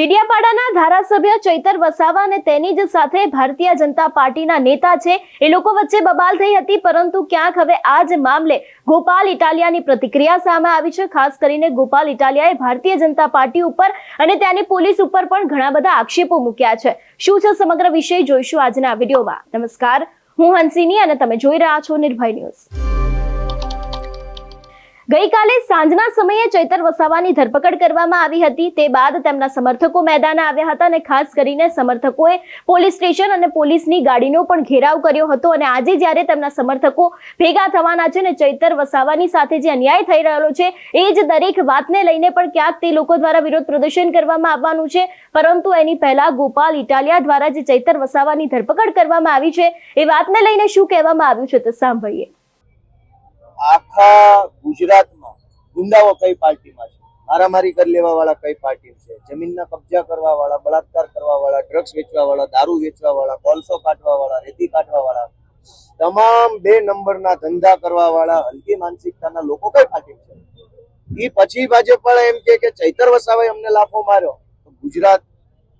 ડેડિયાપાડાના ધારાસભ્ય ચૈતર વસાવા અને તેની જ સાથે ભારતીય જનતા પાર્ટીના નેતા છે. એ લોકો વચ્ચે બબાલ થઈ હતી, પરંતુ ક્યાંક હવે આ જ મામલે ગોપાલ ઇટાલિયાની પ્રતિક્રિયા સામે આવી છે. ખાસ કરીને ગોપાલ ઇટાલિયાએ ભારતીય જનતા પાર્ટી ઉપર અને ત્યાંની પોલીસ ઉપર પણ ઘણા બધા આક્ષેપો મૂક્યા છે. શું છે સમગ્ર વિષય? જોઈશું આજના વિડીયોમાં. નમસ્કાર. હું હંસિની અને તમે જોઈ રહ્યા છો નિર્ભય ન્યૂઝ. ગઈકાલે સાંજના સમયે ચૈતર વસાવાની ધરપકડ કરવામાં આવી હતી. તે બાદ તેમના સમર્થકો મેદાને આવ્યા હતા અને ખાસ કરીને સમર્થકોએ પોલીસ સ્ટેશન અને પોલીસની ગાડીનો પણ ઘેરાવ કર્યો હતો અને આજે જ્યારે તેમના સમર્થકો ભેગા થવાના છે અને ચૈતર વસાવાની સાથે જે અન્યાય થઈ રહેલો છે, એ જ દરેક વાતને લઈને પણ ક્યાંક તે લોકો દ્વારા વિરોધ પ્રદર્શન કરવામાં આવવાનું છે. પરંતુ એની પહેલા ગોપાલ ઇટાલિયા દ્વારા જે ચૈતર વસાવાની ધરપકડ કરવામાં આવી છે, એ વાતને લઈને શું કહેવામાં આવ્યું છે તે સાંભળીએ. આખા ગુજરાતમાં ગુંડાઓ કઈ પાર્ટીમાં છે? મારામારી કરી લેવા વાળા કઈ પાર્ટી છે? જમીનના કબજા કરવા વાળા બળાત્કાર કરવા વાળા ડ્રગ્સ વેચવા વાળા દારૂ વેચવા વાળા કોલસો કાઢવા વાળા રેતી કાઢવા વાળા તમામ બે નંબરના ધંધા કરવા વાળા હલકી માનસિકતાના લોકો કઈ પાર્ટી છે? એ પછી ભાજપ વાળા એમ કે ચૈતર વસાવાએ અમને લાફો માર્યો. ગુજરાત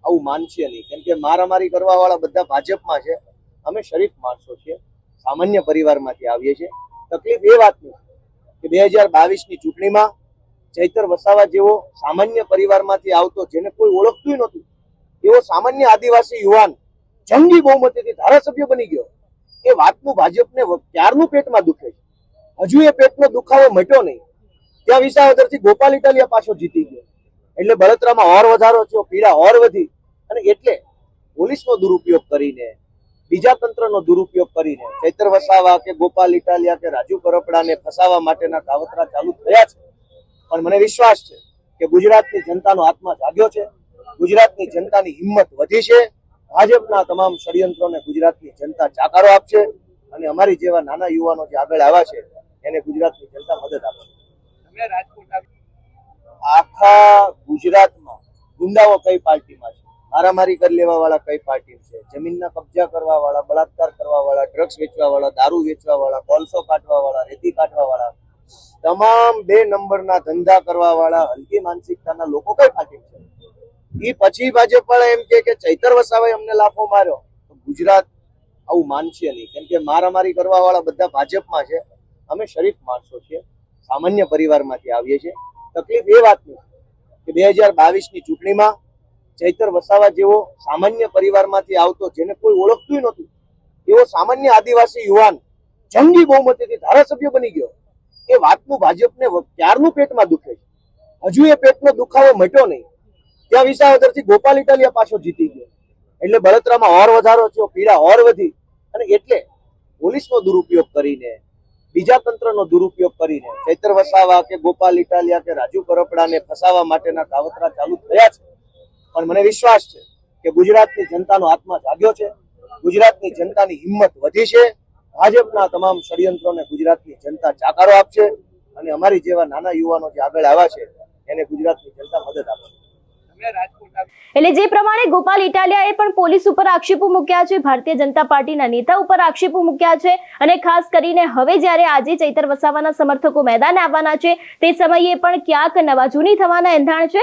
આવું માનશે નહીં. કેમ કે મારામારી કરવા વાળા બધા ભાજપમાં છે. અમે શરીફ માણસો છીએ. સામાન્ય પરિવારમાંથી આવીએ છીએ. તકલીફ એ વાતની કે બે હજાર બાવીસની ચૂંટણીમાં ચૈતર વસાવા જેવો સામાન્ય પરિવારમાંથી આવતો જેને કોઈ ઓળખતું નહોતું, એવો સામાન્ય આદિવાસી યુવાન જંગી બહુમતીથી ધારાસભ્ય બની ગયો, એ વાતનું ભાજપને ક્યારનું પેટમાં દુખે છે? હજુ એ પેટનો દુખાવો મટ્યો નહીં. ત્યાં વિસાવદરથી ગોપાલ ઇટાલિયા પાછો જીતી ગયો. એટલે બળતરામાં ઓર વધારો થયો, પીડા ઓર વધી. અને એટલે પોલીસનો દુરુપયોગ કરીને બીજા તંત્રનો દુરુપયોગ કરીને ચૈતર વસાવા કે ગોપાલ ઇટાલિયા કે રાજુ કરપડાને ફસાવા માટેના કાવતરા ચાલુ થયા છે. પણ મને વિશ્વાસ છે કે ગુજરાતની જનતાનો આત્મા જાગ્યો છે. ગુજરાતની જનતાની હિંમત વધી છે. ભાજપના તમામ ષડયંત્રોને ગુજરાતની જનતા જાકારો આપશે અને અમારી જેવા નાના યુવાનો જે આગળ આવ્યા છે એને ગુજરાતની જનતા મદદ આપશે. આખા ગુજરાતમાં ગુંડાઓ કઈ પાર્ટીમાં છે? મારામારી કરી લેવા વાળા કઈ પાર્ટી છે? જમીનના કબજા કરવા વાળા બળાત્કાર કરવા વાળા ડ્રગ્સ વેચવા વાળા દારૂ વેચવા વાળા કોલસો કાઢવા વાળા રેતી કાઢવા વાળા તમામ બે નંબરના ધંધા કરવા વાળા હલકી માનસિકતાના લોકો કઈ પાર્ટી છે? એ પછી ભાજપ વાળા એમ કે ચૈતર વસાવાએ અમને લાફો માર્યો. તો ગુજરાત આવું માનશે નહીં. કેમ કે મારામારી કરવા વાળા બધા ભાજપમાં છે. અમે શરીફ માણસો છીએ. સામાન્ય પરિવારમાંથી આવીએ છીએ. તકલીફ એ વાતની કે બે હજાર બાવીસની ચૂંટણીમાં ચૈતર વસાવા જેવો સામાન્ય પરિવારમાંથી આવતો, જેને કોઈ ઓળખતું નહોતું, એવો સામાન્ય આદિવાસી યુવાન જંગી બહુમતીથી ધારાસભ્ય બની ગયો. એ વાતનું ભાજપને ક્યારનું પેટમાં દુખે છે? હજુ એ પેટનો દુખાવો મટ્યો નહીં. ત્યાં વિસાવદરથી ગોપાલ ઇટાલિયા પાછો જીતી ગયો. એટલે બળતરામાં ઓર વધારો થયો, પીડા ઓર વધી. અને એટલે પોલીસનો દુરુપયોગ કરીને, બીજા તંત્રનો દુરુપયોગ કરીને, ચૈતર વસાવા કે ગોપાલ ઇટાલિયા કે રાજુ કરપડાને ફસાવા માટેના કાવતરા ચાલુ થયા છે. પણ મને વિશ્વાસ છે કે ગુજરાતની જનતાનો આત્મા જાગ્યો છે, ગુજરાતની જનતાની હિંમત વધી છે, ભાજપના તમામ ષડયંત્રોને ગુજરાતની જનતા જાકારો આપશે અને અમારી જેવા નાના યુવાનો જે આગળ આવ્યા છે, એને ગુજરાતની જનતા મદદ આપશે. એટલે જે પ્રમાણે ગોપાલ ઇટાલિયાએ પણ પોલીસ ઉપર આક્ષેપો મૂક્યા છે, ભારતીય જનતા પાર્ટીના નેતા ઉપર આક્ષેપો મૂક્યા છે અને ખાસ કરીને હવે જ્યારે આજે ચૈતર વસાવાના સમર્થકો મેદાને આવવાના છે, તે સમયે પણ ક્યાંક નવા જૂની થવાના એંધાણ છે.